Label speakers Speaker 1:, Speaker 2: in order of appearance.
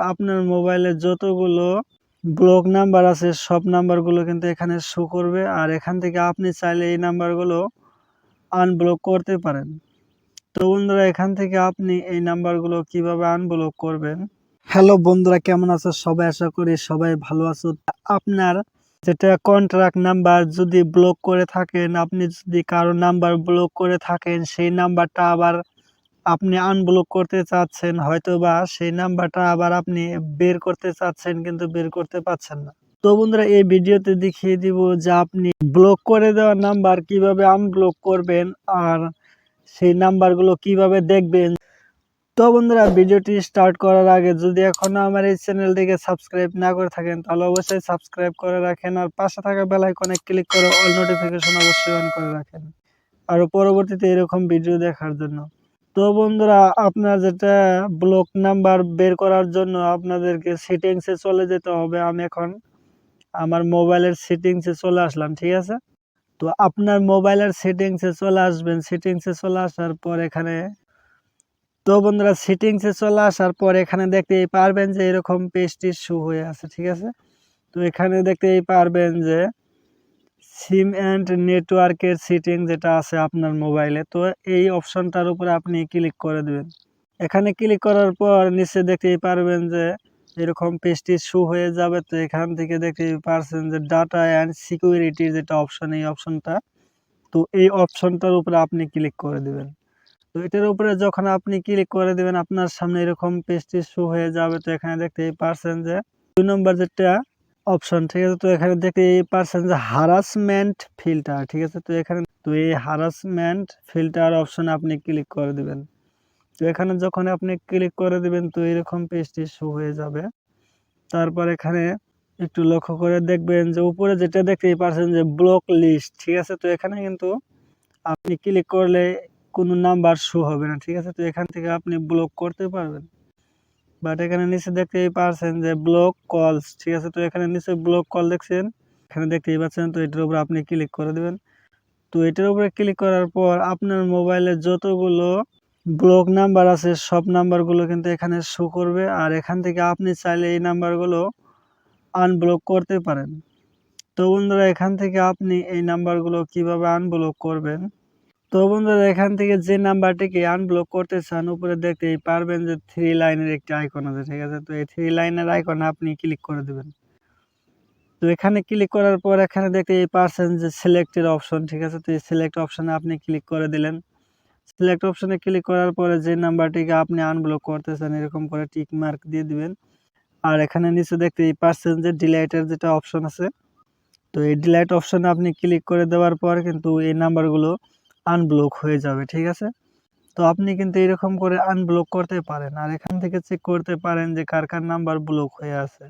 Speaker 1: আপনার মোবাইলে যতগুলো ব্লক নাম্বার আছে, সব নাম্বারগুলো কিন্তু এখানে শো করবে। আর এখান থেকে আপনি চাইলে এই নাম্বারগুলো আনব্লক করতে পারেন। তো বন্ধুরা, এখান থেকে আপনি এই নাম্বারগুলো কীভাবে আনব্লক করবেন? হ্যালো বন্ধুরা, কেমন আছো? সবাই আশা করি সবাই ভালো আছো। আপনার যেটা কন্ট্রাক্ট নাম্বার যদি ব্লক করে থাকেন, আপনি যদি কারও নাম্বার ব্লক করে থাকেন, সেই নাম্বারটা আবার আপনি আনব্লক করতে চাচ্ছেন হয়তো বা সেই নাম্বারটা আবার আপনি বের করতে চাচ্ছেন কিন্তু বের করতে পারছেন না। তো বন্ধুরা, এই ভিডিওতে দেখিয়ে দিব যে আপনি ব্লক করে দেওয়া নাম্বার কীভাবে আনব্লক করবেন আর সেই নাম্বারগুলো কীভাবে দেখবেন। তো বন্ধুরা, ভিডিওটি স্টার্ট করার আগে যদি এখনও আমার এই চ্যানেলটিকে সাবস্ক্রাইব না করে থাকেন, তাহলে অবশ্যই সাবস্ক্রাইব করে রাখেন আর পাশে থাকা বেল আইকনে ক্লিক করে অল নোটিফিকেশন অবশ্যই অন করে রাখেন। আর পরবর্তীতে এরকম ভিডিও দেখার জন্য। তো বন্ধুরা, আপনার যেটা ব্লক নাম্বার বের করার জন্য আপনাদেরকে সেটিংসে চলে যেতে হবে আমি এখন। আমার মোবাইলের সেটিংসে চলে আসলাম, ঠিক আছে? তো আপনার মোবাইলের সেটিংসে চলে আসবেন। সেটিংসে চলে আসার পর এখানে তো বন্ধুরা সেটিংসে চলে আসার পর এখানে দেখতেই পারবেন যে এরকম পেজটি শু হয়ে আছে, ঠিক আছে? তো এখানে দেখতেই পারবেন যে সিম অ্যান্ড নেটওয়ার্কের সেটিং যেটা আছে আপনার মোবাইলে, তো এই অপশনটার উপরে আপনি ক্লিক করে দেবেন। এখানে ক্লিক করার পর নিচে দেখতেই পারবেন যে এরকম পেজটি শু হয়ে যাবে, তো এখান থেকে দেখতেই পারছেন যে ডাটা অ্যান্ড সিকিউরিটির যেটা অপশন এই অপশনটা তো এই অপশনটার উপরে আপনি ক্লিক করে দেবেন। তো এটার উপরে যখন আপনি ক্লিক করে দেবেন, আপনার সামনে এরকম পেজটি শো হয়ে যাবে, তো এখানে দেখতেই পারছেন যে দুই নম্বর যেটা অপশন ঠিক আছে? তো এখানে দেখতে পারছেন যে হারাসমেন্ট ফিল্টার ঠিক আছে? তো এখানে তো এই হারাসমেন্ট ফিল্টার অপশন আপনি ক্লিক করে দেবেন। তো এখানে যখন আপনি ক্লিক করে দেবেন, তো এরকম পেজটি শো হয়ে যাবে। তারপর এখানে একটু লক্ষ্য করে দেখবেন যে উপরে যেটা দেখতেই পারছেন যে ব্লক লিস্ট ঠিক আছে? তো এখানে কিন্তু আপনি ক্লিক করলে কোনো নাম্বার শো হবে না, ঠিক আছে? তো এখান থেকে আপনি ব্লক করতে পারবেন। বাট এখানে নিচে দেখতেই পারছেন যে ব্লক কলস ঠিক আছে? তো এখানে নিচে ব্লক কল দেখছেন? এখানে দেখতেই পাচ্ছেন, তো এটার উপরে আপনি ক্লিক করে দেবেন। তো এটার উপরে ক্লিক করার পর আপনার মোবাইলে যতগুলো ব্লক নাম্বার আছে, সব নাম্বারগুলো কিন্তু এখানে শো করবে। আর এখান থেকে আপনি চাইলে এই নাম্বারগুলো আনব্লক করতে পারেন। তো বন্ধুরা, এখান থেকে আপনি এই নাম্বারগুলো কীভাবে আনব্লক করবেন? তো বন্ধুরা, এখান থেকে যে নাম্বারটিকে আনব্লক করতে চান, উপরে দেখতেই পারবেন যে থ্রি লাইনের একটি আইকন আছে, ঠিক আছে? তো এই থ্রি লাইনের আইকনে আপনি ক্লিক করে দেবেন। তো এখানে ক্লিক করার পর এখানে দেখতেই পারছেন যে সিলেক্টের অপশন ঠিক আছে? তো এই সিলেক্ট অপশনে আপনি ক্লিক করে দিলেন। সিলেক্ট অপশনে ক্লিক করার পরে যে নাম্বারটিকে আপনি আনব্লক করতে চান, এরকম করে টিক মার্ক দিয়ে দিবেন। আর এখানে নিচে দেখতেই পারছেন যে ডিলাইটের যেটা অপশন আছে। তো এই ডিলাইট অপশনে আপনি ক্লিক করে দেওয়ার পর কিন্তু এই নাম্বারগুলো আনব্লক হয়ে যাবে, ঠিক আছে? তো আপনি কিন্তু এরকম করে আনব্লক করতে পারেন। আর এখান থেকে চেক করতে পারেন যে কার কার নাম্বার ব্লক হয়ে আছে।